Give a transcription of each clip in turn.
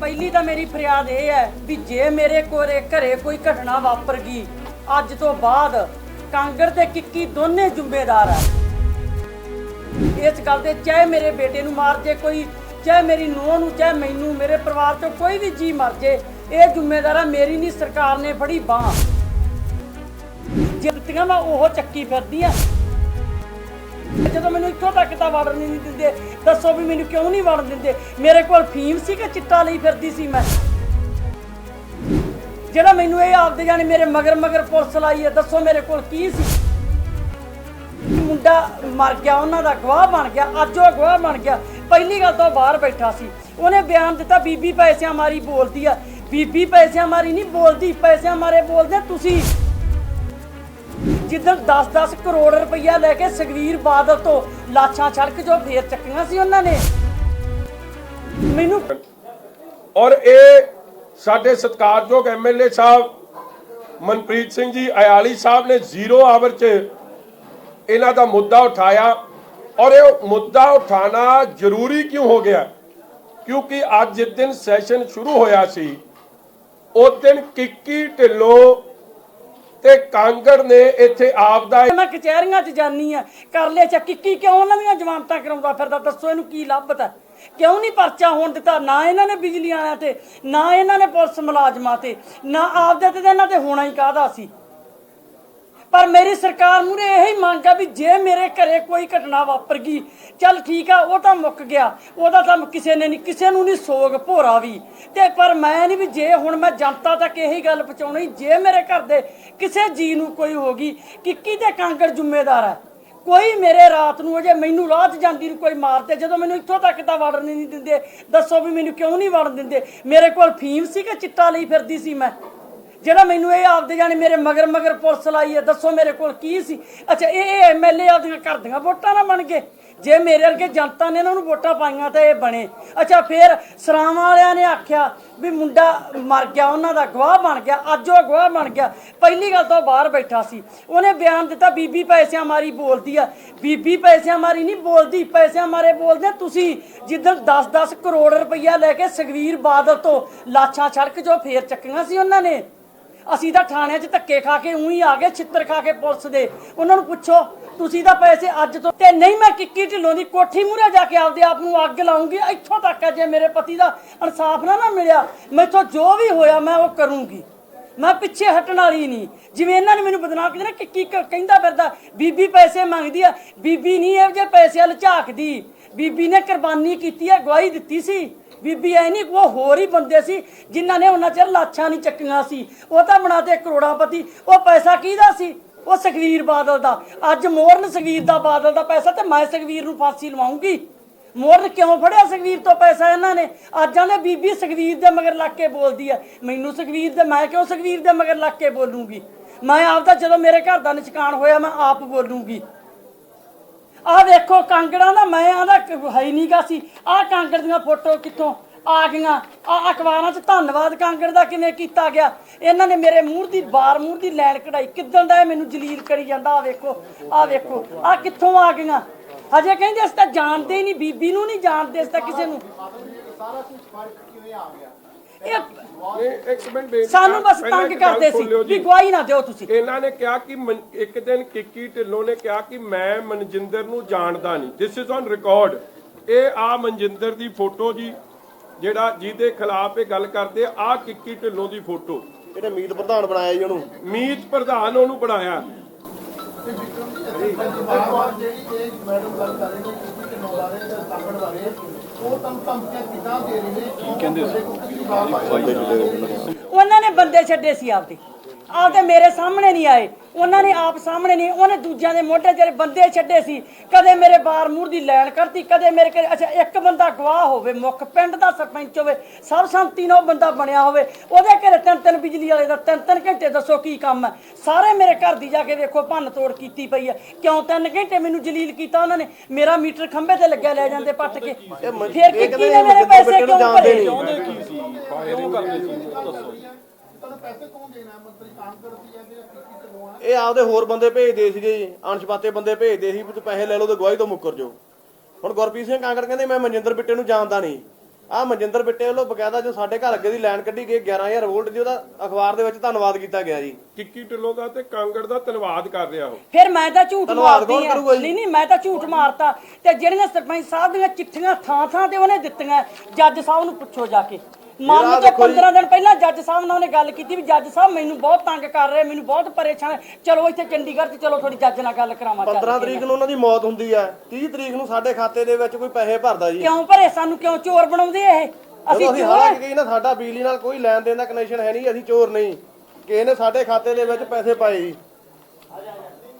ਪਹਿਲੀ ਤਾਂ ਮੇਰੀ ਫਰਿਆਦ ਇਹ ਹੈ ਵੀ ਜੇ ਮੇਰੇ ਕੋਲੇ ਘਰੇ ਕੋਈ ਘਟਨਾ ਵਾਪਰ ਗਈ, ਅੱਜ ਤੋਂ ਬਾਅਦ ਕਾਂਗੜ ਤੇ ਕਿੱਕੀ ਦੋਨੇ ਜ਼ਿੰਮੇਦਾਰ ਆ। ਇਸ ਗੱਲ ਦੇ ਚਾਹੇ ਮੇਰੇ ਬੇਟੇ ਨੂੰ ਮਾਰ ਜੇ ਕੋਈ, ਚਾਹੇ ਮੇਰੀ ਨੂੰਹ ਨੂੰ, ਚਾਹੇ ਮੈਨੂੰ, ਮੇਰੇ ਪਰਿਵਾਰ ਚੋਂ ਕੋਈ ਵੀ ਜੀ ਮਰ ਜੇ, ਇਹ ਜ਼ਿੰਮੇਦਾਰ ਆ ਮੇਰੀ ਨਹੀਂ, ਸਰਕਾਰ ਨੇ ਫੜੀ ਬਾਹ। ਜੇ ਮੈਂ ਉਹ ਚੱਕੀ ਫਿਰਦੀ ਆ। ਜਦੋਂ ਮੈਨੂੰ ਇੱਥੋਂ ਤੱਕ ਤਾਂ ਵੜਨ ਨਹੀਂ ਦਿੰਦੇ, ਦੱਸੋ ਵੀ ਮੈਨੂੰ ਕਿਉਂ ਨਹੀਂ ਵੜਨ ਦਿੰਦੇ? ਮੇਰੇ ਕੋਲ ਫੀਮ ਸੀ ਕਿ ਚਿੱਟਾ ਲਈ ਫਿਰਦੀ ਸੀ ਮੈਂ? ਜਿਹੜਾ ਮੈਨੂੰ ਇਹ ਆਪਦੇ ਜਾਣੇ ਮੇਰੇ ਮਗਰ ਮਗਰ ਪੁਲਿਸ ਲਾਈ ਹੈ, ਦੱਸੋ ਮੇਰੇ ਕੋਲ ਕੀ ਸੀ? ਮੁੰਡਾ ਮਰ ਗਿਆ, ਉਹਨਾਂ ਦਾ ਗਵਾਹ ਬਣ ਗਿਆ, ਅੱਜ ਉਹ ਗਵਾਹ ਬਣ ਗਿਆ। ਪਹਿਲੀ ਗੱਲ ਤਾਂ ਉਹ ਬਾਹਰ ਬੈਠਾ ਸੀ। ਉਹਨੇ ਬਿਆਨ ਦਿੱਤਾ, ਬੀਬੀ ਪੈਸਿਆਂ ਮਾਰੀ ਬੋਲਦੀ ਆ। ਬੀਬੀ ਪੈਸਿਆਂ ਮਾਰੀ ਨਹੀਂ, ਬੋਲਦੀ, ਪੈਸਿਆਂ ਮਾਰੇ ਬੋਲਦੇ ਤੁਸੀਂ। ਜਿੱਦਣ 10-10 ਕਰੋੜ ਰੁਪਈਆ ਲੈ ਕੇ ਸੁਖਵੀਰ ਬਾਦਲ ਤੋਂ ਲਾਸ਼ਾਂ ਛੜਕ ਜੋ ਫੇਰ ਚੱਕੀਆਂ ਸੀ ਉਹਨਾਂ ਨੇ। ਮੈਨੂੰ ਔਰ ਇਹ ਸਾਡੇ ਸਤਿਕਾਰਯੋਗ ਐਮਐਲਏ ਸਾਹਿਬ, ਮਨਪ੍ਰੀਤ ਸਿੰਘ ਜੀ, ਅਯਾਲੀ ਸਾਹਿਬ ਨੇ ਜ਼ੀਰੋ ਆਵਰ 'ਚ ਇਹਨਾਂ ਦਾ ਮੁੱਦਾ ਉਠਾਇਆ। ਔਰ ਇਹ ਮੁੱਦਾ ਉਠਾਣਾ ਜ਼ਰੂਰੀ ਕਿਉਂ ਹੋ ਗਿਆ? ਕਿਉਂਕਿ ਅੱਜ ਜਿਸ ਦਿਨ ਸੈਸ਼ਨ ਸ਼ੁਰੂ ਹੋਇਆ ਸੀ, ਉਸ ਦਿਨ ਕਿੱਕੀ ਢਿੱਲੋਂ ਤੇ ਕਾਂਗੜ ਨੇ ਇੱਥੇ ਆਪ ਦਾ ਮੈਂ ਕਚਹਿਰੀਆਂ 'ਚ ਜਾਨੀ ਆ, ਕਰ ਲਿਆ ਚੱਕੀ, ਕੀ ਕਿਉਂ ਉਹਨਾਂ ਦੀਆਂ ਜ਼ਮਾਨਤਾਂ ਕਰਾਉਂਦਾ ਫਿਰਦਾ? ਦੱਸੋ ਇਹਨੂੰ ਕੀ ਲੱਭਦਾ ਕਿਉਂ ਨਹੀਂ ਪਰਚਾ ਹੋਣ ਦਿੱਤਾ? ਨਾ ਇਹਨਾਂ ਨੇ ਬਿਜਲੀ ਵਾਲਿਆਂ ਤੇ, ਨਾ ਇਹਨਾਂ ਨੇ ਪੁਲਿਸ ਮੁਲਾਜ਼ਮਾਂ ਤੇ, ਨਾ ਆਪਦੇ ਤੇ ਇਹਨਾਂ ਤੇ ਹੋਣਾ ਹੀ ਕਾਹਦਾ ਸੀ? ਪਰ ਮੇਰੀ ਸਰਕਾਰ ਮੂਰੇ ਇਹੀ ਮੰਗ ਆ ਵੀ ਜੇ ਮੇਰੇ ਘਰੇ ਕੋਈ ਘਟਨਾ ਵਾਪਰ ਗਈ, ਚੱਲ ਠੀਕ ਆ, ਉਹ ਤਾਂ ਮੁੱਕ ਗਿਆ, ਉਹਦਾ ਤਾਂ ਕਿਸੇ ਨੇ ਨਹੀਂ ਕਿਸੇ ਨੂੰ ਨਹੀਂ ਸੋਗ ਭੋਰਾ ਵੀ। ਤੇ ਪਰ ਮੈਂ ਨਹੀਂ ਵੀ ਜੇ ਹੁਣ ਮੈਂ ਜਨਤਾ ਤੱਕ ਇਹੀ ਗੱਲ ਪਹੁੰਚਾਉਣੀ, ਜੇ ਮੇਰੇ ਘਰ ਦੇ ਕਿਸੇ ਜੀ ਨੂੰ ਕੋਈ ਹੋ ਗਈ ਕਿੱਕੀ ਤੇ ਕਾਂਗੜ ਜ਼ਿੰਮੇਦਾਰ ਹੈ ਕੋਈ ਮੇਰੇ ਰਾਤ ਨੂੰ ਅਜੇ ਮੈਨੂੰ ਰਾਹ 'ਚ ਜਾਂਦੀ ਨੂੰ ਕੋਈ ਮਾਰਦੇ, ਜਦੋਂ ਮੈਨੂੰ ਇੱਥੋਂ ਤੱਕ ਤਾਂ ਵੜਨ ਨਹੀਂ ਦਿੰਦੇ, ਦੱਸੋ ਵੀ ਮੈਨੂੰ ਕਿਉਂ ਨਹੀਂ ਵੜਨ ਦਿੰਦੇ? ਮੇਰੇ ਕੋਲ ਫੀਮ ਸੀ ਕਿ ਚਿੱਟਾ ਲਈ ਫਿਰਦੀ ਸੀ ਮੈਂ? ਜਿਹੜਾ ਮੈਨੂੰ ਇਹ ਆਪਦੇ ਜਾਣੇ ਮੇਰੇ ਮਗਰ ਮਗਰ ਪੁਲਿਸ ਲਾਈ ਹੈ, ਦੱਸੋ ਮੇਰੇ ਕੋਲ ਕੀ ਸੀ? ਅੱਛਾ, ਇਹ ਇਹ ਐਮਐਲਏ ਆਪਦੀਆਂ ਘਰ ਦੀਆਂ ਵੋਟਾਂ ਨਾ ਬਣ ਗਏ। ਜੇ ਮੇਰੇ ਵਰਗੇ ਜਨਤਾ ਨੇ ਇਹਨਾਂ ਨੂੰ ਵੋਟਾਂ ਪਾਈਆਂ ਤਾਂ ਇਹ ਬਣੇ। ਅੱਛਾ, ਫਿਰ ਸਰਾਵਾਂ ਵਾਲਿਆਂ ਨੇ ਆਖਿਆ ਵੀ ਮੁੰਡਾ ਮਰ ਗਿਆ, ਉਹਨਾਂ ਦਾ ਗਵਾਹ ਬਣ ਗਿਆ, ਅੱਜ ਉਹ ਗਵਾਹ ਬਣ ਗਿਆ। ਪਹਿਲੀ ਗੱਲ ਤਾਂ ਉਹ ਬਾਹਰ ਬੈਠਾ ਸੀ। ਉਹਨੇ ਬਿਆਨ ਦਿੱਤਾ, ਬੀਬੀ ਪੈਸਿਆਂ ਮਾਰੀ ਬੋਲਦੀ ਆ। ਬੀਬੀ ਪੈਸਿਆਂ ਮਾਰੀ ਨਹੀਂ ਬੋਲਦੀ, ਪੈਸਿਆਂ ਮਾਰੇ ਬੋਲਦੇ ਤੁਸੀਂ ਜਿੱਦਣ 10-10 ਕਰੋੜ ਰੁਪਈਆ ਲੈ ਕੇ ਸੁਖਵੀਰ ਬਾਦਲ ਤੋਂ ਲਾਛਾਂ ਛੜਕ ਜੋ ਫੇਰ ਚੱਕੀਆਂ ਸੀ ਉਹਨਾਂ ਨੇ। ਅਸੀਂ ਤਾਂ ਥਾਣਿਆਂ 'ਚ ਧੱਕੇ ਖਾ ਕੇ ਉਹੀ ਆ ਗਏ, ਛਿੱਤਰ ਖਾ ਕੇ ਪੁਲਿਸ ਦੇ। ਉਹਨਾਂ ਨੂੰ ਪੁੱਛੋ, ਤੁਸੀਂ ਤਾਂ ਪੈਸੇ ਅੱਜ ਤੋਂ ਤੇ ਨਹੀਂ ਮੈਂ ਕਿੱਕੀ ਢਿੱਲੋਂ ਦੀ ਕੋਠੀ ਮੂਹਰੇ ਜਾ ਕੇ ਆਪਦੇ ਆਪ ਨੂੰ ਅੱਗ ਲਾਉਂਗੀ, ਇੱਥੋਂ ਤੱਕ ਹੈ ਜੇ ਮੇਰੇ ਪਤੀ ਦਾ ਇਨਸਾਫ ਨਾ ਨਾ ਮਿਲਿਆ, ਮੈਥੋਂ ਜੋ ਵੀ ਹੋਇਆ ਮੈਂ ਉਹ ਕਰੂੰਗੀ। ਮੈਂ ਪਿੱਛੇ ਹਟਣ ਵਾਲੀ ਨਹੀਂ। ਜਿਵੇਂ ਇਹਨਾਂ ਨੇ ਮੈਨੂੰ ਬਦਨਾਮ ਕੀਤਾ ਨਾ ਕਿ ਕੀ ਕਹਿੰਦਾ ਫਿਰਦਾ, ਬੀਬੀ ਪੈਸੇ ਮੰਗਦੀ ਆ, ਬੀਬੀ ਨਹੀਂ ਇਹ ਜੇ ਪੈਸੇ ਵੱਲ ਬੀਬੀ ਨੇ ਕੁਰਬਾਨੀ ਕੀਤੀ ਹੈ ਗਵਾਹੀ ਦਿੱਤੀ ਸੀ। ਬੀਬੀ ਐ ਨਹੀਂ ਉਹ ਹੋਰ ਹੀ ਬੰਦੇ ਸੀ, ਜਿਨ੍ਹਾਂ ਨੇ ਉਹਨਾਂ ਚਿਰ ਲਾਛਾਂ ਨਹੀਂ ਚੱਕੀਆਂ ਸੀ। ਉਹ ਤਾਂ ਬਣਾਤੇ ਕਰੋੜਾਪਤੀ, ਉਹ ਪੈਸਾ ਕਿਹਦਾ ਸੀ? ਉਹ ਸੁਖਵੀਰ ਬਾਦਲ ਦਾ। ਅੱਜ ਮੋਰਨ ਸੁਖਵੀਰ ਦਾ ਬਾਦਲ ਦਾ ਪੈਸਾ ਤੇ ਮੈਂ ਸੁਖਵੀਰ ਨੂੰ ਫਾਂਸੀ ਲਵਾਉਂਗੀ। ਮੋਰਨ ਕਿਉਂ ਫੜਿਆ ਸੁਖਵੀਰ ਤੋਂ ਪੈਸਾ ਇਹਨਾਂ ਨੇ? ਅੱਜ ਆਂਦੇ ਬੀਬੀ ਸੁਖਵੀਰ ਦੇ ਮਗਰ ਲੱਗ ਕੇ ਬੋਲਦੀ ਆ ਮੈਨੂੰ ਸੁਖਵੀਰ ਦੇ, ਮੈਂ ਕਿਉਂ ਸੁਖਵੀਰ ਦੇ ਮਗਰ ਲੱਗ ਕੇ ਬੋਲੂੰਗੀ? ਮੈਂ ਆਪਦਾ ਜਦੋਂ ਮੇਰੇ ਘਰ ਦਾ ਨਿਸ਼ਕਾਨ ਹੋਇਆ, ਮੈਂ ਆਪ ਬੋਲੂੰਗੀ। ਆਹ ਵੇਖੋ ਕਾਂਗੜਾਂ ਦਾ ਮੈਂ ਆਂਦਾ ਹੈ ਨਹੀਂਗਾ ਸੀ। ਆਹ ਕਾਂਗੜ ਦੀਆਂ ਫੋਟੋ ਕਿੱਥੋਂ ਆ ਗਈਆਂ? ਆ ਅਖਬਾਰਾਂ 'ਚ ਧੰਨਵਾਦ ਕਾਂਗੜ ਦਾ ਕਿਵੇਂ ਕੀਤਾ ਗਿਆ? ਇਹਨਾਂ ਨੇ ਮੇਰੇ ਮੂੰਹ ਦੀ ਬਾਰ ਮੂੰਹ ਦੀ ਲੈਣ ਕਢਾਈ। ਕਿੱਦਣ ਦਾ ਇਹ ਮੈਨੂੰ ਜਲੀਲ ਕਰੀ ਜਾਂਦਾ? ਆ ਵੇਖੋ ਆ ਵੇਖੋ। ਆ ਕਿੱਥੋਂ ਆ ਗਈਆਂ? ਹਜੇ ਕਹਿੰਦੇ ਅਸੀਂ ਤਾਂ ਜਾਣਦੇ ਹੀ ਨਹੀਂ, ਬੀਬੀ ਨੂੰ ਨਹੀਂ ਜਾਣਦੇ ਅਸੀਂ ਤਾਂ ਕਿਸੇ ਨੂੰ। ਇਹ ਇਹ ਇੱਕ ਮਿੰਟ ਬੇਨਤੀ ਸਾਨੂੰ ਬਸ ਤੰਗ ਕਰਦੇ ਸੀ ਵੀ। ਗਵਾਹੀ ਨਾ ਦਿਓ ਤੁਸੀਂ। ਇਹਨਾਂ ਨੇ ਕਿਹਾ ਕਿ ਇੱਕ ਦਿਨ ਕਿੱਕੀ ਢਿੱਲੋਂ ਨੇ ਕਿਹਾ ਕਿ ਮੈਂ ਮਨਜਿੰਦਰ ਨੂੰ ਜਾਣਦਾ ਨਹੀਂ। ਦਿਸ ਇਜ਼ ਔਨ ਰਿਕਾਰਡ ਇਹ ਆ ਮਨਜਿੰਦਰ ਦੀ ਫੋਟੋ ਜੀ ਜਿਹੜਾ ਜਿਹਦੇ ਖਿਲਾਫ ਇਹ ਗੱਲ ਕਰਦੇ ਆ ਕਿੱਕੀ ਢਿੱਲੋਂ ਦੀ ਫੋਟੋ। ਇਹਨੇ ਮੀਤ ਪ੍ਰਧਾਨ ਬਣਾਇਆ ਜੀ ਉਹਨੂੰ। ਮੀਤ ਪ੍ਰਧਾਨ ਉਹਨੂੰ ਬਣਾਇਆ। ਉਹਨਾਂ ਨੇ ਬੰਦੇ ਛੱਡੇ ਸੀ ਆਪਦੇ ਆਪਦੇ ਮੇਰੇ ਸਾਹਮਣੇ ਨਹੀਂ ਆਏ। ਉਹਨਾਂ ਨੇ ਆਪ ਸਾਹਮਣੇ ਨਹੀਂ ਉਹਨੇ ਦੂਜਿਆਂ ਦੇ ਮੋਢੇ ਜਿਹੜੇ ਬੰਦੇ ਛੱਡੇ ਸੀ। ਕਦੇ ਮੇਰੇ ਬਾਰ ਮੂਰ ਦੀ ਲੈਣ ਕਰਤੀ ਕਦੇ ਮੇਰੇ ਘਰੇ ਅੱਛਾ ਇੱਕ ਬੰਦਾ ਗਵਾਹ ਹੋਵੇ ਮੁੱਖ ਪਿੰਡ ਦਾ ਸਰਪੰਚ ਹੋਵੇ ਸਰਬ ਸੰਮਤੀ ਨਾਲ ਉਹ ਬੰਦਾ ਬਣਿਆ ਹੋਵੇ ਉਹਦੇ ਘਰੇ ਤਿੰਨ ਤਿੰਨ ਬਿਜਲੀ ਵਾਲੇ ਦਾ ਤਿੰਨ ਤਿੰਨ ਘੰਟੇ ਦੱਸੋ ਕੀ ਕੰਮ ਹੈ। ਸਾਰੇ ਮੇਰੇ ਘਰ ਦੀ ਜਾ ਕੇ ਵੇਖੋ ਭੰਨ ਤੋੜ ਕੀਤੀ ਪਈ ਹੈ। ਕਿਉਂ ਤਿੰਨ ਘੰਟੇ ਮੈਨੂੰ ਜਲੀਲ ਕੀਤਾ ਉਹਨਾਂ ਨੇ? ਮੇਰਾ ਮੀਟਰ ਖੰਭੇ ਤੇ ਲੱਗਿਆ ਲੈ ਜਾਂਦੇ ਪੱਟ ਕੇ। ਫਿਰ ਕਿੱਕੀ ਨੇ ਮੇਰੇ ਪੈਸੇ ਕਿਉਂ ਨੂੰ ਜਾਣਦੇ ਭਰੇ? ਨਹੀਂ। ਤੁਹਾਨੂੰ ਪੈਸੇ ਕੌਣ ਦੇਣਾ? ਮੰਤਰੀ ਕੰਮ ਕਰਦੀ ਹੈ ਜਿਹੜਾ ਕੀ ਕੀ ਕਰਵਾਉਣਾ? ਇਹ ਆਪਦੇ ਹੋਰ ਬੰਦੇ ਭੇਜਦੇ ਸੀਗੇ ਜੀ ਅਣਛਪਾਤੇ ਬੰਦੇ ਭੇਜਦੇ ਸੀ ਵੀ ਤੂੰ ਪੈਸੇ ਲੈ ਲਓ ਤੇ ਗਵਾਹੀ ਤੋਂ ਮੁੱਕਰ ਜਾਓ। ਹੁਣ ਗੁਰਪ੍ਰੀਤ ਸਿੰਘ ਕਾਂਗੜ ਕਹਿੰਦੇ ਮੈਂ ਮਨਜਿੰਦਰ ਬਿੱਟੇ ਨੂੰ ਜਾਣਦਾ ਨਹੀਂ। ਆ ਮਨਜਿੰਦਰ ਬਿੱਟੇ ਵੱਲੋਂ ਬਕਾਇਦਾ ਜੋ ਸਾਡੇ ਘਰ ਅੱਗੇ ਦੀ ਲਾਈਨ ਕੱਢੀ ਗਈ 11000 ਵੋਲਟ ਦੀ ਉਹਦਾ ਅਖਬਾਰ ਦੇ ਵਿੱਚ ਧੰਨਵਾਦ ਕੀਤਾ ਗਿਆ ਜੀ। ਕਿੱਕੀ ਢਿੱਲੋਂ ਦਾ ਤੇ ਕਾਂਗੜ ਦਾ ਧੰਨਵਾਦ ਕਰ ਰਿਹਾ ਉਹ। ਫਿਰ ਮੈਂ ਤਾਂ ਝੂਠ ਧੰਨਵਾਦ ਮਾਰਦੀ ਆ ਕਰੂਗਾ ਜੀ? ਨਹੀਂ ਨਹੀਂ ਮੈਂ ਤਾਂ ਝੂਠ ਮਾਰਤਾ। ਤੇ ਜਿਹੜੀਆਂ ਸਰਪੰਚ ਸਾਹਿਬ ਦੀਆਂ ਚਿੱਠੀਆਂ ਥਾਂ ਥਾਂ ਤੇ ਉਹਨੇ ਦਿੱਤੀਆਂ ਜੱਜ ਸਾਹਿਬ ਨੂੰ ਪੁੱਛੋ ਜਾ ਕੇ। ਮੰਨ ਜੀ- 15 ਦਿਨ ਪਹਿਲਾਂ ਜੱਜ ਸਾਹਿਬ ਨਾਲ ਉਹਨੇ ਗੱਲ ਕੀਤੀ ਵੀ ਜੱਜ ਸਾਹਿਬ ਮੈਨੂੰ ਬਹੁਤ ਤੰਗ ਕਰ ਰਹੇ ਮੈਨੂੰ ਬਹੁਤ ਪਰੇਸ਼ਾਨ। ਚਲੋ ਇੱਥੇ ਚੰਡੀਗੜ੍ਹ ਤੇ ਚਲੋ ਥੋੜੀ ਜੱਜ ਨਾਲ ਗੱਲ ਕਰਾਵਾਂ ਚੱਲ 15 ਕੇ। ਤਰੀਕ ਨੂੰ ਉਹਨਾਂ ਦੀ ਮੌਤ ਹੁੰਦੀ ਹੈ। 30 ਤਰੀਕ ਨੂੰ ਸਾਡੇ ਖਾਤੇ ਦੇ ਵਿੱਚ ਕੋਈ ਪੈਸੇ ਭਰਦਾ ਜੀ। ਕਿਉਂ ਭਰੇ? ਸਾਨੂੰ ਕਿਉਂ ਚੋਰ ਬਣਾਉਂਦੇ ਇਹ? ਅਸੀਂ ਅਸੀਂ ਹਾਲਾਂਕਿ ਨਾ ਸਾਡਾ ਬਿਜਲੀ ਨਾਲ ਕੋਈ ਲੈਣ ਦੇਣ ਦਾ ਕਨੈਕਸ਼ਨ ਹੈ ਨਹੀਂ ਅਸੀਂ ਚੋਰ ਨਹੀਂ। ਕਿਸੇ ਨੇ ਸਾਡੇ ਖਾਤੇ ਦੇ ਵਿੱਚ ਪੈਸੇ ਪਾਏ ਜੀ।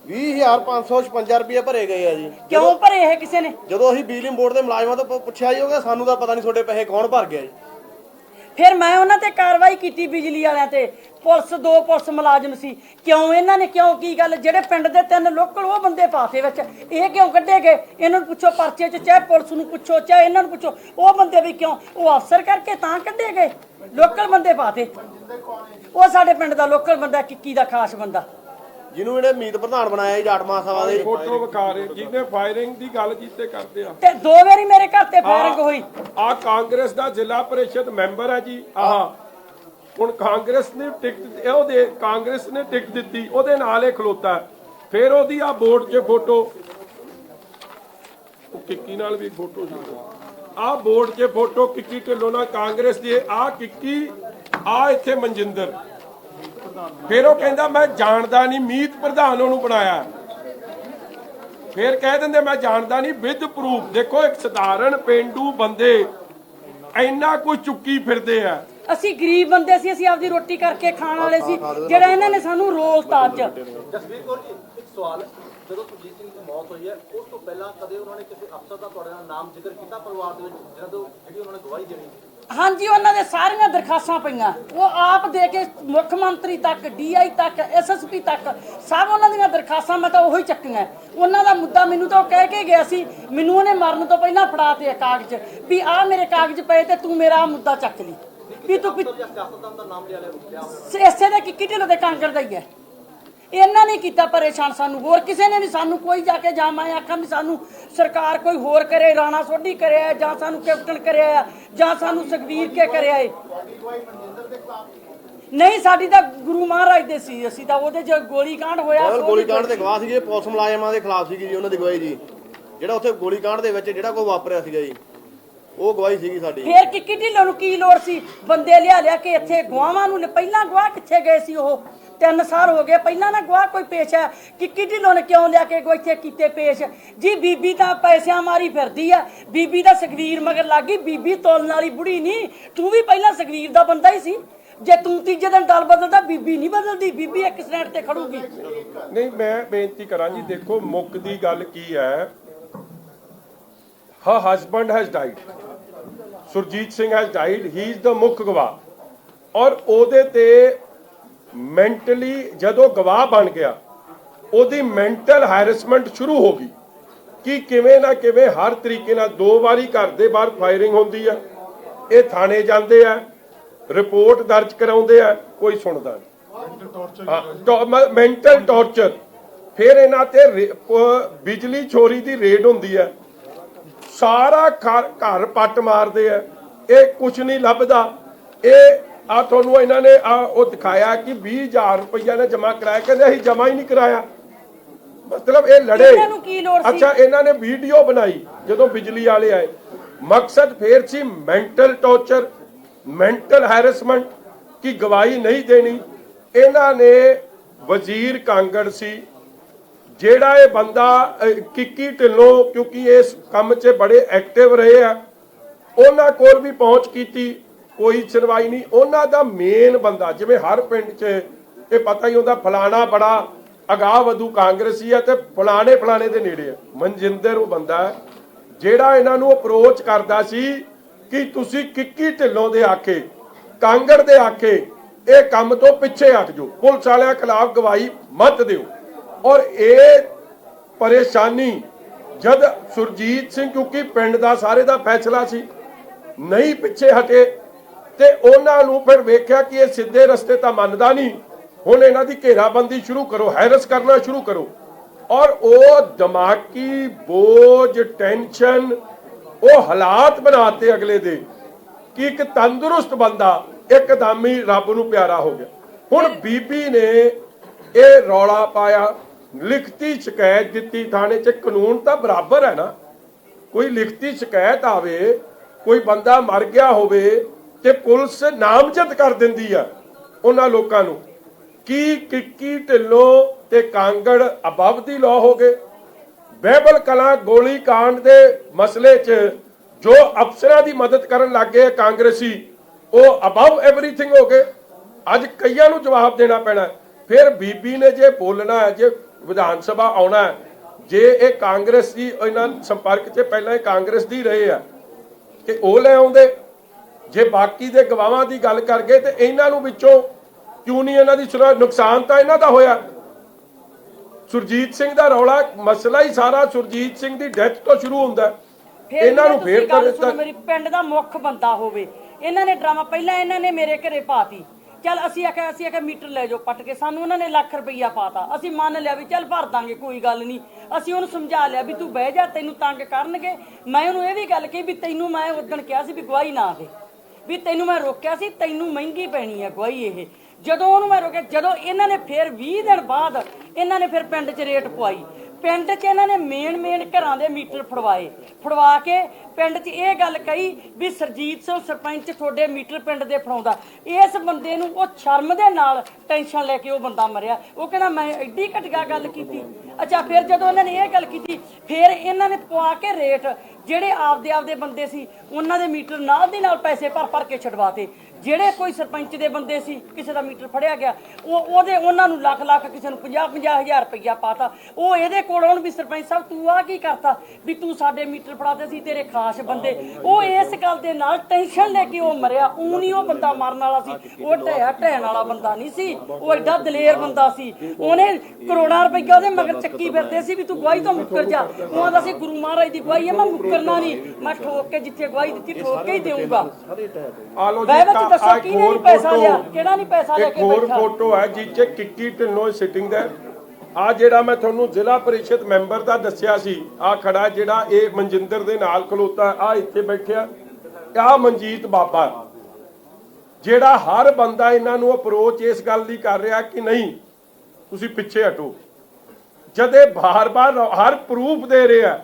20556 ਰੁਪਏ ਭਰੇ ਗਏ ਆ ਜੀ। ਕਿਉਂ ਭਰੇ ਇਹ ਕਿਸੇ ਨੇ? ਜਦੋਂ ਅਸੀਂ ਬਿਜਲੀ ਬੋਰਡ ਦੇ ਮੁਲਾਜ਼ਮਾਂ ਤੋਂ ਪੁੱਛਿਆ ਜੀ ਹੋਗਾ ਸਾਨੂੰ ਤਾਂ ਪਤਾ ਨਹੀਂ ਤੁਹਾਡੇ ਪੈਸੇ ਕੌਣ ਭਰ ਗਿਆ ਜੀ। ਫਿਰ ਮੈਂ ਉਹਨਾਂ ਤੇ ਕਾਰਵਾਈ ਕੀਤੀ ਬਿਜਲੀ ਵਾਲਿਆਂ ਤੇ। ਪੁਲਿਸ ਦੋ ਪੁਲਿਸ ਮੁਲਾਜ਼ਮ ਸੀ। ਕਿਉਂ ਇਹਨਾਂ ਨੇ ਕਿਉਂ ਕੀ ਗੱਲ? ਜਿਹੜੇ ਪਿੰਡ ਦੇ ਤਿੰਨ ਲੋਕਲ ਉਹ ਬੰਦੇ ਪਾਸੇ ਵਿੱਚ, ਇਹ ਕਿਉਂ ਕੱਢੇ ਗਏ? ਇਹਨਾਂ ਨੂੰ ਪੁੱਛੋ ਪਰਚੇ 'ਚ, ਚਾਹੇ ਪੁਲਿਸ ਨੂੰ ਪੁੱਛੋ, ਚਾਹੇ ਇਹਨਾਂ ਨੂੰ ਪੁੱਛੋ, ਉਹ ਬੰਦੇ ਵੀ ਕਿਉਂ? ਉਹ ਅਫਸਰ ਕਰਕੇ ਤਾਂ ਕੱਢੇ ਗਏ? ਲੋਕਲ ਬੰਦੇ ਪਾਤੇ ਉਹ ਸਾਡੇ ਪਿੰਡ ਦਾ ਲੋਕਲ ਬੰਦਾ, ਕਿੱਕੀ ਦਾ ਖਾਸ ਬੰਦਾ। ਜਿਹਨੂੰ ਇਹਨੇ ਮੀਤ ਪ੍ਰਧਾਨ ਬਣਾਇਆ ਜੀ ਜਾਟਮਾ ਸਭਾ ਦੇ। ਫੋਟੋ ਵਿਖਾ ਰਹੇ ਜਿਹਨੇ ਫਾਇਰਿੰਗ ਦੀ ਗੱਲ ਕੀਤੇ ਕਰਦੇ ਆ। ਤੇ ਦੋ ਵਾਰੀ ਮੇਰੇ ਘਰ ਤੇ ਫਾਇਰਿੰਗ ਹੋਈ। ਆ ਕਾਂਗਰਸ ਦਾ ਜ਼ਿਲ੍ਹਾ ਪਰਿਸ਼ਦ ਮੈਂਬਰ ਹੈ ਜੀ ਆਹ। ਹੁਣ ਕਾਂਗਰਸ ਨੇ ਟਿਕਟ ਉਹਦੇ ਕਾਂਗਰਸ ਨੇ ਟਿਕਟ ਦਿੱਤੀ ਉਹਦੇ ਨਾਲ ਇਹ ਖਲੋਤਾ। ਫਿਰ ਉਹਦੀ ਆ ਬੋਰਡ 'ਚ ਫੋਟੋ ਉਹ ਕਿੱਕੀ ਨਾਲ ਵੀ ਫੋਟੋ ਸੀ। ਆ ਬੋਰਡ 'ਚ ਫੋਟੋ ਕਿੱਕੀ ਢਿੱਲੋਂ ਨਾਲ ਕਾਂਗਰਸ ਦੀ ਆ ਕਿੱਕੀ ਆ ਇੱਥੇ ਮਨਜਿੰਦਰ। ਫਿਰ ਉਹ ਕਹਿੰਦਾ ਮੈਂ ਜਾਣਦਾ ਨਹੀਂ ਮੀਤ ਪ੍ਰਧਾਨ ਉਹਨੂੰ ਬਣਾਇਆ ਫਿਰ ਕਹਿ ਦਿੰਦੇ ਮੈਂ ਜਾਣਦਾ ਨਹੀਂ ਵਿਦ ਪ੍ਰੂਫ। ਦੇਖੋ ਇੱਕ ਸਧਾਰਨ ਪਿੰਡੂ ਬੰਦੇ ਇੰਨਾ ਕੁਝ ਚੁੱਕੀ ਫਿਰਦੇ ਆ। ਅਸੀਂ ਗਰੀਬ ਬੰਦੇ ਸੀ ਅਸੀਂ ਆਪਦੀ ਰੋਟੀ ਕਰਕੇ ਖਾਣ ਵਾਲੇ ਸੀ। ਜਿਹੜਾ ਇਹਨਾਂ ਨੇ ਸਾਨੂੰ ਰੋਲਤਾ ਅੱਜ। ਜਸਵੀਰ ਕੌਰ ਜੀ ਇੱਕ ਸਵਾਲ। ਜਦੋਂ ਸੁਰਜੀਤ ਸਿੰਘ ਦੀ ਮੌਤ ਹੋਈ ਹੈ ਉਸ ਤੋਂ ਪਹਿਲਾਂ ਕਦੇ ਉਹਨਾਂ ਨੇ ਕਿਸੇ ਅਫਸਰ ਦਾ ਤੁਹਾਡੇ ਨਾਲ ਨਾਮ ਜ਼ਿਕਰ ਕੀਤਾ ਪਰਿਵਾਰ ਦੇ ਵਿੱਚ? ਜਿਹਨਾਂ ਤੋਂ ਜਿਹੜੀ ਉਹਨਾਂ ਨੇ ਗਵਾਹੀ ਦੇਣੀ? ਹਾਂਜੀ ਉਹਨਾਂ ਦੇ ਸਾਰੀਆਂ ਦਰਖਾਸਤਾਂ ਪਈਆਂ। ਉਹ ਆਪ ਦੇ ਕੇ ਮੁੱਖ ਮੰਤਰੀ ਤੱਕ ਡੀਆਈ ਤੱਕ ਐਸਐਸਪੀ ਤੱਕ ਸਭ ਉਹਨਾਂ ਦੀਆਂ ਦਰਖਾਸਤਾਂ ਮੈਂ ਤਾਂ ਉਹੀ ਚੱਕੀਆਂ। ਉਹਨਾਂ ਦਾ ਮੁੱਦਾ ਮੈਨੂੰ ਤਾਂ ਉਹ ਕਹਿ ਕੇ ਗਿਆ ਸੀ ਮੈਨੂੰ ਉਹਨੇ ਮਰਨ ਤੋਂ ਪਹਿਲਾਂ ਫੜਾ ਤੇ ਕਾਗਜ਼ ਵੀ ਆਹ ਮੇਰੇ ਕਾਗਜ਼ ਪਏ ਤੇ ਤੂੰ ਮੇਰਾ ਆਹ ਮੁੱਦਾ ਚੱਕ ਲਈ। ਵੀ ਤੂੰ ਇਸੇ ਦੇ ਕਿੱਕੀ ਢਿੱਲੋਂ ਦੇ ਕਾਂਗੜ ਦਾ ਹੀ ਹੈ। ਇਹਨਾਂ ਨੇ ਕੀਤਾ ਪਰੇਸ਼ਾਨ ਸਾਨੂੰ। ਹੋਰ ਕਿਸੇ ਨੇ ਨਹੀਂ ਸਾਨੂੰ ਕੋਈ ਜਾ ਕੇ ਜਾਮਾ ਆਖਾਂ ਵੀ ਸਾਨੂੰ ਸਰਕਾਰ ਕੋਈ ਹੋਰ ਕਰੇ ਰਾਣਾ ਸੋਢੀ ਕਰਿਆ ਜਾਂ ਸਾਨੂੰ ਕੈਪਟਨ ਕਰਿਆ ਜਾਂ ਸਾਨੂੰ ਸੁਖਵੀਰ ਕੇ ਕਰਿਆ ਨਹੀਂ ਸਾਡੀ ਤਾਂ ਗੁਰੂ ਮਹਾਰਾਜ ਦੇ ਸੀ ਅਸੀਂ ਤਾਂ ਉਹਦੇ ਚ ਗੋਲੀ ਕਾਂਡ ਹੋਇਆ ਗੋਲੀ ਕਾਂਡ ਦੇ ਗਵਾਹ ਸੀਗੇ ਪੁਲਿਸ ਮੁਲਾਜ਼ਮਾਂ ਦੇ ਖਿਲਾਫ ਸੀਗੀ ਜੀ ਉਹਨਾਂ ਦੀ ਗਵਾਹੀ ਜੀ। ਜਿਹੜਾ ਉੱਥੇ ਗੋਲੀ ਕਾਂਡ ਦੇ ਵਿੱਚ ਜਿਹੜਾ ਕੋਈ ਵਾਪਰਿਆ ਸੀਗਾ ਜੀ ਉਹ ਗਵਾਹੀ ਸੀਗੀ ਸਾਡੀ। ਫੇਰ ਕਿੱਕੀ ਢਿੱਲੋਂ ਨੂੰ ਕੀ ਲੋੜ ਸੀ? ਬੰਦੇ ਲਿਆ ਲਿਆ ਕੇ ਇੱਥੇ ਗਵਾਹਾਂ ਨੂੰ ਪਹਿਲਾਂ ਗਵਾਹ ਕਿੱਥੇ ਗਏ ਸੀ ਉਹ? ਤਿੰਨ ਸਾਲ ਹੋ ਗਏ, ਪਹਿਲਾਂ ਨਾ ਗਵਾਹ ਕੋਈ ਪੇਸ਼ ਹੈ ਕਿੱਕੀ ਢਿੱਲੋਂ ਨੇ ਕਿਉਂ ਲਿਆ ਕੇ ਕੋਈ ਇੱਥੇ ਕੀਤੇ ਪੇਸ਼? ਜੀ ਬੀਬੀ ਤਾਂ ਪੈਸਿਆਂ ਮਾਰੀ ਫਿਰਦੀ ਆ, ਬੀਬੀ ਦਾ ਸੁਖਵੀਰ ਮਗਰ ਲੱਗੀ ਬੀਬੀ ਤੋਲਣ ਵਾਲੀ ਬੁੜੀ ਨਹੀਂ, ਤੂੰ ਵੀ ਪਹਿਲਾਂ ਸੁਖਵੀਰ ਦਾ ਬੰਦਾ ਹੀ ਸੀ। ਜੇ ਤੂੰ ਤੀਜੇ ਦਿਨ ਦਲ ਬਦਲਦਾ, ਬੀਬੀ ਨਹੀਂ ਬਦਲਦੀ, ਬੀਬੀ ਇੱਕ ਸਟੈਂਡ ਤੇ ਖੜੂਗੀ। ਨਹੀਂ, ਮੈਂ ਬੇਨਤੀ ਕਰਾਂ ਜੀ, ਦੇਖੋ, ਮੁੱਖ ਦੀ ਗੱਲ ਕੀ ਹੈ? Her husband has died. Surjit Singh has died. He is the ਮੁੱਖ ਗਵਾਹ। ਔਰ ਉਹਦੇ ਤੇ ਮੈਂਟਲੀ ਜਦੋਂ ਗਵਾਹ ਬਣ ਗਿਆ ਉਹਦੀ ਮੈਂਟਲ ਹੈਰੈਸਮੈਂਟ ਸ਼ੁਰੂ ਹੋ ਗਈ ਕਿ ਕਿਵੇਂ ਨਾ ਕਿਵੇਂ ਹਰ ਤਰੀਕੇ ਨਾਲ ਦੋ ਵਾਰੀ ਘਰ ਦੇ ਬਾਹਰ ਫਾਇਰਿੰਗ ਹੁੰਦੀ ਆ ਇਹ ਥਾਣੇ ਜਾਂਦੇ ਆ ਰਿਪੋਰਟ ਦਰਜ ਕਰਾਉਂਦੇ ਆ ਕੋਈ ਸੁਣਦਾ ਨਹੀਂ। ਮੈਂਟਲ ਟੌਰਚਰ ਫਿਰ ਇਹਨਾਂ ਤੇ ਬਿਜਲੀ ਚੋਰੀ ਦੀ ਰੇਡ ਹੁੰਦੀ ਹੈ ਸਾਰਾ ਘਰ ਘਰ ਪੱਟ ਮਾਰਦੇ ਆ। ਇਹ ਕੁਝ ਨਹੀਂ ਲੱਭਦਾ। ਇਹ ਆ ਤੁਹਾਨੂੰ ਇਹਨਾਂ ਨੇ ਆ ਉਹ ਦਿਖਾਇਆ ਕਿ 20000 ਰੁਪਈਆ ਨੇ ਜਮ੍ਹਾਂ ਕਰਾਇਆ। ਕਹਿੰਦੇ ਅਸੀਂ ਜਮ੍ਹਾਂ ਹੀ ਨਹੀਂ ਕਰਾਇਆ। ਮਤਲਬ ਇਹ ਲੜੇ। ਇਹਨਾਂ ਨੂੰ ਕੀ ਲੋੜ ਸੀ? ਅੱਛਾ ਇਹਨਾਂ ਨੇ ਵੀਡੀਓ ਬਣਾਈ ਜਦੋਂ ਬਿਜਲੀ ਵਾਲੇ ਆਏ। ਮਕਸਦ ਫੇਰ ਸੀ ਮੈਂਟਲ ਟੌਰਚਰ ਮੈਂਟਲ ਹੈਰੈਸਮੈਂਟ ਕਿ ਗਵਾਹੀ ਨਹੀਂ ਦੇਣੀ। ਇਹਨਾਂ ਨੇ ਵਜ਼ੀਰ ਕਾਂਗੜ ਸੀ। ਜਿਹੜਾ ਇਹ ਬੰਦਾ ਕਿੱਕੀ ਢਿੱਲੋਂ ਕਿਉਂਕਿ ਇਸ ਕੰਮ 'ਚ ਬੜੇ ਐਕਟਿਵ ਰਹੇ ਆ ਉਹਨਾਂ ਕੋਲ ਵੀ ਪਹੁੰਚ ਕੀਤੀ। ਕੋਈ ਸੁਣਵਾਈ ਨਹੀਂ। ਉਹਨਾਂ ਦਾ ਮੇਨ ਬੰਦਾ, ਜਿਵੇਂ ਹਰ ਪਿੰਡ 'ਚ ਇਹ ਪਤਾ ਹੀ ਹੁੰਦਾ, ਫਲਾਣਾ ਬੜਾ ਅਗਾਹ ਵਧੂ ਕਾਂਗਰਸੀ ਆ ਤੇ ਫਲਾਣੇ ਫਲਾਣੇ ਦੇ ਨੇੜੇ ਆ। ਮਨਜਿੰਦਰ ਉਹ ਬੰਦਾ ਜਿਹੜਾ ਇਹਨਾਂ ਨੂੰ ਅਪਰੋਚ ਕਰਦਾ ਸੀ ਕਿ ਤੁਸੀਂ ਕਿੱਕੀ ਢਿੱਲੋਂ ਦੇ ਆਖੇ, ਕਾਂਗੜ ਦੇ ਆਖੇ, ਇਹ ਕੰਮ ਤੋਂ ਪਿੱਛੇ ਹਟ ਜਾਓ। ਪੁਲਿਸ ਵਾਲਿਆਂ ਖਿਲਾਫ ਗਵਾਹੀ ਮਤ ਦਿਓ। ਔਰ ਇਹ ਪਰੇਸ਼ਾਨੀ, ਜਦ ਸੁਰਜੀਤ ਸਿੰਘ ਕਿਉਂਕਿ ਪਿੰਡ ਦਾ ਸਾਰੇ ਦਾ ਫੈਸਲਾ ਸੀ, ਨਹੀਂ ਪਿੱਛੇ ਹਟੇ ਤੇ ਉਹਨਾਂ ਨੂੰ ਫਿਰ ਵੇਖਿਆ ਕਿ ਇਹ ਸਿੱਧੇ ਰਸਤੇ ਤਾਂ ਮੰਨਦਾ ਨਹੀਂ। ਹੁਣ ਇਹਨਾਂ ਦੀ ਘੇਰਾਬੰਦੀ ਸ਼ੁਰੂ ਕਰੋ, ਹੈਰਸ ਕਰਨਾ ਸ਼ੁਰੂ ਕਰੋ। ਔਰ ਉਹ ਦਿਮਾਗੀ ਬੋਝ, ਟੈਨਸ਼ਨ, ਉਹ ਹਾਲਾਤ ਬਣਾਤੇ ਅਗਲੇ ਦੇ ਕਿ ਇੱਕ ਤੰਦਰੁਸਤ ਬੰਦਾ ਇੱਕਦਮ ਹੀ ਰੱਬ ਨੂੰ ਪਿਆਰਾ ਹੋ ਗਿਆ। ਹੁਣ ਬੀਬੀ ਨੇ ਇਹ ਰੌਲਾ ਪਾਇਆ, ਲਿਖਤੀ ਸ਼ਿਕਾਇਤ ਦਿੱਤੀ ਥਾਣੇ 'ਚ, ਕਾਨੂੰਨ ਤਾਂ ਬਰਾਬਰ ਹੈ ਨਾ। ਕੋਈ ਲਿਖਤੀ ਸ਼ਿਕਾਇਤ ਆਵੇ, ਕੋਈ ਬੰਦਾ ਮਰ ਗਿਆ ਹੋਵੇ ਤੇ ਪੁਲਿਸ ਨਾਮਜ਼ਦ ਕਰ ਦਿੰਦੀ ਆ ਉਹਨਾਂ ਲੋਕਾਂ ਨੂੰ। ਕੀ ਕਿੱਕੀ ਢਿੱਲੋਂ ਤੇ ਕਾਂਗੜ ਅਬਵ ਦੀ ਲਾਅ ਹੋ ਗਏ? ਬਹਿਬਲ ਕਲਾ ਗੋਲੀ ਕਾਂਡ ਦੇ ਮਸਲੇ 'ਚ ਜੋ ਅਫਸਰਾਂ ਦੀ ਮਦਦ ਕਰਨ ਲੱਗੇ ਕਾਂਗਰਸੀ ਉਹ ਅਬਵ ਐਵਰੀਥਿੰਗ ਹੋ ਗਏ। ਅੱਜ ਕਈਆਂ ਨੂੰ ਜਵਾਬ ਦੇਣਾ ਪੈਣਾ। ਫਿਰ ਬੀਬੀ ਨੇ ਜੇ ਬੋਲਣਾ ਹੈ ਜੇ ਵਿਧਾਨ ਸਭਾ ਆਉਣਾ ਹੈ, ਜੇ ਇਹ ਕਾਂਗਰਸ ਦੀ ਇਹਨਾਂ ਸੰਪਰਕ 'ਚ ਪਹਿਲਾਂ ਇਹ ਕਾਂਗਰਸ ਦੀ ਰਹੇ ਆ ਕਿ ਉਹ ਲੈ ਆਉਂਦੇ। ਜੇ ਬਾਕੀ ਦੇ ਗਵਾਹਾਂ ਦੀ ਗੱਲ ਕਰ ਗਏ ਤੇ ਇਹਨਾਂ ਨੂੰ ਵਿੱਚੋਂ ਕਿਉਂ ਨਹੀਂ ਇਹਨਾਂ ਦੀ ਸੁਣਾ ਨੁਕਸਾਨ ਤਾਂ ਇਹਨਾਂ ਦਾ ਹੋਇਆ? ਸੁਰਜੀਤ ਸਿੰਘ ਦਾ ਰੌਲਾ ਮਸਲਾ ਹੀ ਸਾਰਾ ਸੁਰਜੀਤ ਸਿੰਘ ਦੀ ਡੈਥ ਤੋਂ ਸ਼ੁਰੂ ਹੁੰਦਾ ਇਹਨਾਂ ਨੂੰ ਫੇਰ ਕਰ ਦਿੱਤਾ ਮੇਰੀ ਪਿੰਡ ਦਾ ਮੁੱਖ ਬੰਦਾ ਹੋਵੇ। ਇਹਨਾਂ ਨੇ ਡਰਾਮਾ ਪਹਿਲਾਂ ਇਹਨਾਂ ਨੇ ਮੇਰੇ ਘਰੇ ਪਾਤੀ। ਚੱਲ ਅਸੀਂ ਆਖਿਆ ਅਸੀਂ ਆਖਿਆ ਮੀਟਰ ਲੈ ਜਾਓ ਪੱਟ ਕੇ ਸਾਨੂੰ ਉਹਨਾਂ ਨੇ ਲੱਖ ਰੁਪਈਆ ਪਾਤਾ। ਅਸੀਂ ਮੰਨ ਲਿਆ ਵੀ ਚੱਲ ਭਰ ਦਾਂਗੇ ਕੋਈ ਗੱਲ ਨਹੀਂ। ਅਸੀਂ ਉਹਨੂੰ ਸਮਝਾ ਲਿਆ ਵੀ ਤੂੰ ਬਹਿ ਜਾ ਤੈਨੂੰ ਤੰਗ ਕਰਨਗੇ। ਮੈਂ ਉਹਨੂੰ ਇਹ ਵੀ ਗੱਲ ਕਹੀ ਵੀ ਤੈਨੂੰ ਮੈਂ ਉਦੋਂ ਕਿਹਾ ਸੀ ਵੀ ਗਵਾਹੀ ਨਾ ਦੇ। ਵੀ ਤੈਨੂੰ ਮੈਂ ਰੋਕਿਆ ਸੀ, ਤੈਨੂੰ ਮਹਿੰਗੀ ਪੈਣੀ ਹੈ ਗਵਾਹੀ ਇਹ। ਜਦੋਂ ਉਹਨੂੰ ਮੈਂ ਰੋਕਿਆ, ਜਦੋਂ ਇਹਨਾਂ ਨੇ ਫਿਰ 20 ਦਿਨ ਬਾਅਦ ਇਹਨਾਂ ਨੇ ਫਿਰ ਪਿੰਡ 'ਚ ਰੇਟ ਪਵਾਈ ਪਿੰਡ 'ਚ ਇਹਨਾਂ ਨੇ ਮੇਨ ਮੇਨ ਘਰਾਂ ਦੇ ਮੀਟਰ ਫੜਵਾਏ। ਫੜਵਾ ਕੇ ਪਿੰਡ 'ਚ ਇਹ ਗੱਲ ਕਹੀ ਵੀ ਸਰਜੀਤ ਸਿੰਘ ਸਰਪੰਚ ਤੁਹਾਡੇ ਮੀਟਰ ਪਿੰਡ ਦੇ ਫੜਾਉਂਦਾ। ਇਸ ਬੰਦੇ ਨੂੰ ਉਹ ਸ਼ਰਮ ਦੇ ਨਾਲ ਟੈਨਸ਼ਨ ਲੈ ਕੇ ਉਹ ਬੰਦਾ ਮਰਿਆ। ਉਹ ਕਹਿੰਦਾ, ਮੈਂ ਐਡੀ ਘਟੀਆ ਗੱਲ ਕੀਤੀ। ਅੱਛਾ, ਫਿਰ ਜਦੋਂ ਇਹਨਾਂ ਨੇ ਇਹ ਗੱਲ ਕੀਤੀ, ਫਿਰ ਇਹਨਾਂ ਨੇ ਪਵਾ ਕੇ ਰੇਟ ਜਿਹੜੇ ਆਪਦੇ ਆਪਦੇ ਬੰਦੇ ਸੀ, ਉਹਨਾਂ ਦੇ ਮੀਟਰ ਨਾਲ ਦੀ ਨਾਲ ਪੈਸੇ ਭਰ ਭਰ ਕੇ ਛਡਵਾਤੇ। ਜਿਹੜੇ ਕੋਈ ਸਰਪੰਚ ਦੇ ਬੰਦੇ ਸੀ ਕਿਸੇ ਦਾ ਮੀਟਰ ਫੜਿਆ ਗਿਆ ਉਹ ਉਹਦੇ ਉਹਨਾਂ ਨੂੰ ਲੱਖ ਲੱਖ ਕਿਸੇ ਨੂੰ 50 50 ਹਜ਼ਾਰ ਰੁਪਈਆ ਪਾਤਾ। ਉਹ ਇਹਦੇ ਕੋਲ ਆਉਣ ਵੀ ਸਰਪੰਚ ਸਾਹਿਬ ਤੂੰ ਆ ਕੀ ਕਰਤਾ ਵੀ ਤੂੰ ਸਾਡੇ ਮੀਟਰ ਫੜਾਤੇ ਸੀ ਤੇਰੇ ਖਾਸ ਬੰਦੇ। ਉਹ ਇਸ ਗੱਲ ਦੇ ਨਾਲ ਟੈਨਸ਼ਨ ਲੈ ਕੇ ਉਹ ਮਰਿਆ। ਉਹ ਨਹੀਂ ਉਹ ਬੰਦਾ ਮਰਨ ਵਾਲਾ ਸੀ। ਉਹ ਢਹਿਆ ਢਹਿਣ ਵਾਲਾ ਬੰਦਾ ਨਹੀਂ ਸੀ। ਉਹ ਐਡਾ ਦਲੇਰ ਬੰਦਾ ਸੀ। ਉਹਨੇ ਕਰੋੜਾਂ ਰੁਪਈਆ ਉਹਦੇ ਮਗਰ ਚੱਕੀ ਫਿਰਦੇ ਸੀ ਵੀ ਤੂੰ ਗਵਾਹੀ ਤੋਂ ਮੁੱਕਰ ਜਾ। ਉਹ ਆਂਦਾ ਸੀ ਗੁਰੂ ਮਹਾਰਾਜ ਦੀ ਗਵਾਹੀ ਹੈ ਮੈਂ ਮੁੱਕਰਨਾ ਨਹੀਂ। ਮੈਂ ਠੋਕ ਕੇ ਜਿੱਥੇ ਗਵਾਹੀ ਦਿੱਤੀ ਠੋਕ ਕੇ ਹੀ ਦੇਊਂਗਾ। ਆ ਲੋ ਜੀ ਦੱਸੋ ਕਿਹਨੇ ਨਹੀਂ ਪੈਸਾ ਲਿਆ ਕਿਹੜਾ ਨਹੀਂ ਪੈਸਾ ਲੈ ਇੱਕ ਕੇ ਹੋਰ ਬੈਠਾ? ਫੋਟੋ ਹੈ ਜਿੱਥੇ ਕਿੱਕੀ ਢਿੱਲੋਂ ਸਿਟਿੰਗ ਦਾ ਆ ਜਿਹੜਾ ਮੈਂ ਤੁਹਾਨੂੰ ਜ਼ਿਲ੍ਹਾ ਪਰਿਸ਼ਦ ਮੈਂਬਰ ਦਾ ਦੱਸਿਆ ਸੀ ਆ ਖੜਾ ਜਿਹੜਾ ਇਹ ਮਨਜਿੰਦਰ ਦੇ ਨਾਲ ਖਲੋਤਾ ਆ ਇੱਥੇ ਬੈਠਿਆ ਆ। ਮਨਜੀਤ ਬਾਬਾ ਜਿਹੜਾ ਹਰ ਬੰਦਾ ਇਹਨਾਂ ਨੂੰ ਅਪਰੋਚ ਇਸ ਗੱਲ ਦੀ ਕਰ ਰਿਹਾ ਕਿ ਨਹੀਂ ਤੁਸੀਂ ਪਿੱਛੇ ਹਟੋ। ਜਦੇ ਬਾਰ-ਬਾਰ ਹਰ ਪ੍ਰੂਫ ਦੇ ਰਿਹਾ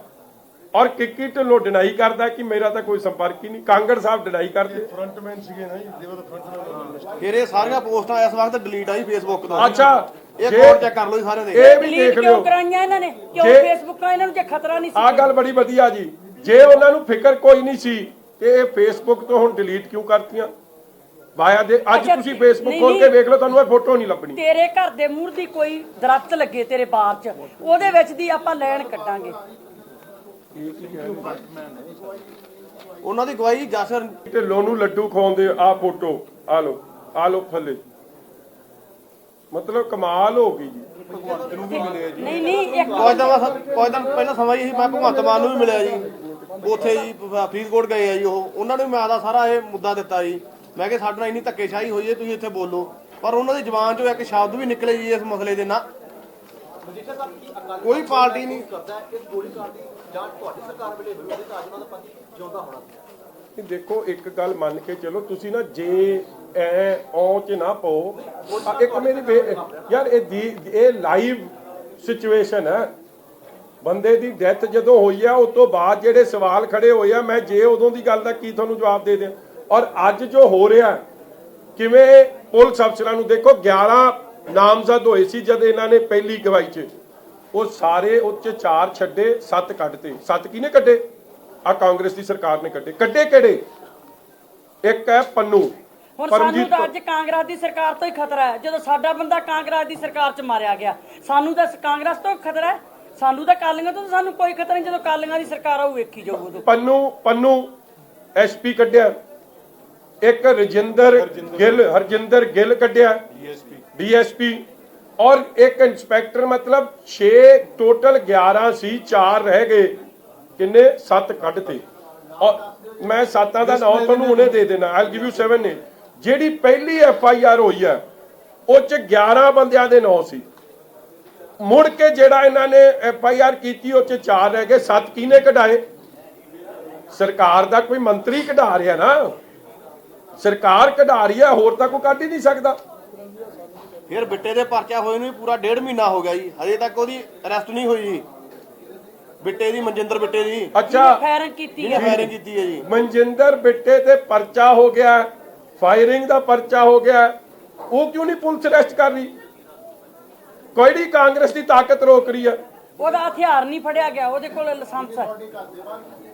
ਔਰ ਕਿੱਕੀ ਢਿੱਲੋਂ ਡਿਨਾਈ ਕਰਦਾ ਕਿ ਮੇਰਾ ਤਾਂ ਕੋਈ ਸੰਪਰਕ ਹੀ ਨਹੀਂ। ਕਾਂਗੜ ਸਾਹਿਬ ਡਿਨਾਈ ਕਰਦੇ। ਫਰੰਟਮੈਨ ਸੀਗੇ ਨਾ ਜੀ ਦੇਵਰ ਦਾ ਫਰੰਟਮੈਨ ਫਿਰ ਇਹ ਸਾਰੀਆਂ ਪੋਸਟਾਂ ਇਸ ਵਕਤ ਡਿਲੀਟ ਆਈ ਫੇਸਬੁੱਕ ਤੋਂ। ਅੱਛਾ ਇਹ ਕੋਡ ਚੈੱਕ ਕਰ ਲਓ ਜੀ ਸਾਰਿਆਂ ਦੇ। ਇਹ ਵੀ ਦੇਖ ਕਿਉਂ ਲਿਓ। ਕਰਾਈਆਂ ਇਹਨਾਂ ਨੇ? ਕਿਉਂ ਫੇਸਬੁੱਕਾਂ ਇਹਨਾਂ ਨੂੰ ਜੇ ਖਤਰਾ ਨਹੀਂ ਆ ਸੀ ਗੱਲ ਬੜੀ ਵਧੀਆ ਜੀ। ਜੇ ਉਹਨਾਂ ਨੂੰ ਫਿਕਰ ਕੋਈ ਨਹੀਂ ਸੀ ਤੇ ਇਹ ਫੇਸਬੁੱਕ ਤੋਂ ਹੁਣ ਡਿਲੀਟ ਕਿਉਂ ਕਰਤੀਆਂ? ਵਾਇਆ ਦੇ ਅੱਜ ਤੁਸੀਂ ਫੇਸਬੁੱਕ ਖੋਲ ਕੇ। ਵੇਖ ਲਓ ਤੁਹਾਨੂੰ ਇਹ ਫੋਟੋ ਨਹੀਂ ਲੱਭਣੀ। ਤੇਰੇ ਘਰ ਦੇ ਮੂਹਰ ਦੀ ਕੋਈ ਦਰਖਤ ਲੱਗੇ ਤੇਰੇ ਬਾਰ 'ਚ। ਉਹਦੇ ਵਿੱਚ ਦੀ ਆਪਾਂ ਲੈਣ ਕੱਢਾਂਗੇ। ਉਹਨਾਂ ਦੀ ਗਵਾਹੀ ਜਸਰ ਢਿੱਲੋਂ ਨੂੰ ਲੱਡੂ ਖਵਾਉਂਦੇ ਆ ਫੋਟੋ ਆ ਲਓ ਆ ਲਓ ਥੱਲੇ। ਮਤਲਬ ਕਮਾਲ ਹੋ ਗਈ ਜੀ। ਨਹੀਂ ਨਹੀਂ ਇੱਕ ਕੁਝ ਬਾਅਦ ਕੁਝ ਦਿਨ ਪਹਿਲਾਂ ਸਮਾਂ ਹੀ ਸੀ ਮੈਂ ਭਗਵੰਤ ਮਾਨ ਨੂੰ ਵੀ ਮਿਲਿਆ ਜੀ। ਉੱਥੇ ਜੀ ਫਰੀਦਕੋਟ ਗਏ ਆ ਜੀ ਉਹ। ਉਹਨਾਂ ਨੇ ਮੈਂ ਆਦਾ ਸਾਰਾ ਇਹ ਮੁੱਦਾ ਦਿੱਤਾ ਜੀ। ਮੈਂ ਕਿਹਾ ਸਾਡੇ ਨਾਲ ਇੰਨੀ ਧੱਕੇਸ਼ਾਹੀ ਹੋਈ ਹੈ ਤੁਸੀਂ ਇੱਥੇ ਬੋਲੋ। ਪਰ ਉਹਨਾਂ ਦੀ ਜ਼ੁਬਾਨ ਚੋਂ ਇੱਕ ਸ਼ਬਦ ਵੀ ਨਿਕਲੇ ਜੀ ਇਸ ਮਸਲੇ ਦੇ ਨਾਲ ਕੋਈ ਪਾਰਟੀ ਨਹੀਂ ਕਰਦਾ ਇਸ ਗੋਲੀकांड ਦੀ ਜਾਂਚ ਤੁਹਾਡੀ ਸਰਕਾਰ ਵੇਲੇ ਹੋਈ ਉਹਦੇ ਤਾਂ ਅੱਜ ਉਹਨਾਂ ਦਾ ਪਤੀ ਜਿਉਂਦਾ ਹੋਣਾ ਸੀ। ਦੇਖੋ, ਇੱਕ ਗੱਲ ਮੰਨ ਕੇ ਚਲੋ, ਤੁਸੀਂ ਨਾ ਜੇ ਐ ਔ ਚ ਨਾ ਪਾਓ ਇੱਕ ਮੇਰੀ ਯਾਰ, ਇਹ ਦੀ ਇਹ ਲਾਈਵ ਸਿਚੁਏਸ਼ਨ ਹੈ। ਬੰਦੇ ਦੀ ਡੈਥ ਜਦੋਂ ਹੋਈ ਆ, ਉਸ ਤੋਂ ਬਾਅਦ ਜਿਹੜੇ ਸਵਾਲ ਖੜੇ ਹੋਏ ਆ, ਮੈਂ ਜੇ ਉਦੋਂ ਦੀ ਗੱਲ ਦਾ ਕੀ ਤੁਹਾਨੂੰ ਜਵਾਬ ਦੇ ਦਿਆਂ? ਔਰ ਅੱਜ ਜੋ ਹੋ ਰਿਹਾ, ਕਿਵੇਂ ਪੁਲਿਸ ਅਫਸਰਾਂ ਨੂੰ ਦੇਖੋ 11 ਨਾਮਜ਼ਦ ਹੋਏ ਸੀ ਜਦ ਇਹਨਾਂ ਨੇ ਪਹਿਲੀ ਗਵਾਹੀ 'ਚ। ਉਹ ਸਾਰੇ ਉੱਚ ਚਾਰ ਛੱਡੇ 7 ਕੱਢਤੇ। 7 ਕਿਹਨੇ ਕੱਢੇ? ਆ ਕਾਂਗਰਸ ਦੀ ਸਰਕਾਰ ਨੇ ਕੱਢੇ। ਕੱਢੇ ਕਿਹੜੇ? ਇੱਕ ਹੈ ਪੰਨੂ। ਹੁਣ ਸਾਨੂੰ ਪਰਮਜੀਤ ਤਾਂ। ਅੱਜ ਕਾਂਗਰਸ ਦੀ ਸਰਕਾਰ ਤੋਂ ਹੀ ਖਤਰਾ ਹੈ। ਜਦੋਂ ਸਾਡਾ ਬੰਦਾ ਕਾਂਗਰਸ ਦੀ ਸਰਕਾਰ 'ਚ ਮਾਰਿਆ ਗਿਆ ਸਾਨੂੰ ਤਾਂ ਕਾਂਗਰਸ ਤੋਂ ਖਤਰਾ ਹੈ। ਸਾਨੂੰ ਤਾਂ ਕਾਲੀਆਂ ਤੋਂ ਤਾਂ ਸਾਨੂੰ ਕੋਈ ਖਤਰਾ ਨਹੀਂ। ਜਦੋਂ ਕਾਲੀਆਂ ਦੀ ਸਰਕਾਰ ਆਊ ਵੇਖੀ ਜਾਊ ਉਦੋਂ। ਪੰਨੂ ਪੰਨੂ ਐਸਪੀ ਕੱਢਿਆ। ਇੱਕ ਰਜਿੰਦਰ ਗਿੱਲ ਹਰਜਿੰਦਰ ਗਿੱਲ ਕੱਢਿਆ। ਡੀਐਸਪੀ ਔਰ ਇੱਕ ਇੰਸਪੈਕਟਰ ਮਤਲਬ 6 ਟੋਟਲ 11 ਸੀ 4 ਰਹਿ ਗਏ। ਕਿੰਨੇ? 7 ਕੱਢਤੇ। ਔਰ ਮੈਂ ਸੱਤਾਂ ਦਾ ਨਾਮ ਤੁਹਾਨੂੰ ਹੁਣੇ ਦੇ ਦੇਣਾ। ਆਈ ਗਿਵ ਯੂ 7 ਨੇ ਜਿਹੜੀ ਪਹਿਲੀ ਐਫ ਆਈ ਆਰ ਹੋਈ ਹੈ, ਉਹ ਚ 11 ਬੰਦਿਆਂ ਦੇ ਨਾਂ ਸੀ। ਮੁੜ ਕੇ ਜਿਹੜਾ ਇਹਨਾਂ ਨੇ ਐਫ ਆਈ ਆਰ ਕੀਤੀ, ਉਹ ਚ 4 ਰਹਿ ਗਏ। 7 ਕਿਹਨੇ ਕਢਾਏ? ਸਰਕਾਰ ਦਾ ਕੋਈ ਮੰਤਰੀ ਕਢਾ ਰਿਹਾ ਨਾ? ਸਰਕਾਰ ਕਢਾ ਰਹੀ ਹੈ, ਹੋਰ ਤਾਂ ਕੋਈ ਕੱਢ ਹੀ ਨਹੀਂ ਸਕਦਾ। ਫਿਰ ਬਿੱਟੇ ਦੇ ਪਰਚਾ ਹੋਏ ਨੂੰ ਵੀ ਪੂਰਾ ਡੇਢ ਮਹੀਨਾ ਹੋ ਗਿਆ ਜੀ ਹਜੇ ਤੱਕ ਉਹਦੀ ਅਰੈਸਟ ਨਹੀਂ ਹੋਈ ਜੀ। ਬਿੱਟੇ ਦੀ ਮਨਜਿੰਦਰ ਬਿੱਟੇ ਦੀ। ਅੱਛਾ। ਫਾਇਰਿੰਗ ਕੀਤੀ ਜਿਹਨੇ ਹੈ। ਫਾਇਰਿੰਗ ਕੀਤੀ ਹੈ ਜੀ। ਮਨਜਿੰਦਰ ਬਿੱਟੇ ਤੇ ਪਰਚਾ ਹੋ ਗਿਆ ਫਾਇਰਿੰਗ ਦਾ ਪਰਚਾ ਹੋ ਗਿਆ ਉਹ ਕਿਉਂ ਨਹੀਂ ਪੁਲਿਸ ਅਰੈਸਟ ਕਰ ਰਹੀ? ਕਿਹੜੀ ਕਾਂਗਰਸ ਦੀ ਤਾਕਤ ਰੋਕ ਰਹੀ ਹੈ ਉਹਦਾ ਹਥਿਆਰ ਨਹੀਂ ਫੜਿਆ ਗਿਆ ਉਹਦੇ ਕੋਲ ਲਾਇਸੈਂਸ ਹੈ।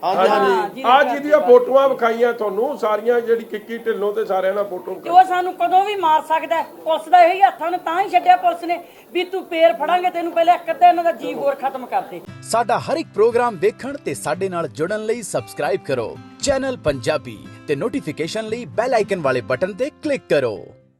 ਹਾਂਜੀ ਹਾਂਜੀ। ਆ ਜਿਹਦੀਆਂ ਫੋਟੋਆਂ ਵਿਖਾਈਆਂ ਤੁਹਾਨੂੰ ਸਾਰੀਆਂ ਜਿਹੜੀ ਕਿੱਕੀ ਢਿੱਲੋਂ ਤੇ ਸਾਰਿਆਂ ਨਾਲ ਫੋਟੋ ਤੇ ਉਹ ਸਾਨੂੰ ਕਦੋਂ ਵੀ ਮਾਰ ਸਕਦਾ। ਪੁਲਿਸ ਦਾ ਇਹੀ ਹੱਥਾਂ ਨੇ ਤਾਂ ਹੀ ਛੱਡਿਆ ਪੁਲਿਸ ਨੇ ਵੀ ਤੂੰ ਪੇਰ ਫੜਾਂਗੇ ਤੈਨੂੰ ਪਹਿਲੇ ਇੱਕ ਅੱਧਾ ਇਹਨਾਂ ਦਾ ਜੀਵ ਹੋਰ ਖਤਮ ਕਰ ਦੇ। ਸਾਡਾ ਹਰ ਇੱਕ ਪ੍ਰੋਗਰਾਮ ਦੇਖਣ ਤੇ ਸਾਡੇ ਨਾਲ ਜੁੜਨ ਲਈ ਸਬਸਕ੍ਰਾਈਬ ਕਰੋ। ਚੈਨਲ ਪੰਜਾਬੀ ਤੇ ਨੋਟੀਫਿਕੇਸ਼ਨ ਲਈ ਬੈਲ ਆਈਕਨ ਵਾਲੇ ਬਟਨ ਤੇ ਕਲਿੱਕ ਕਰੋ।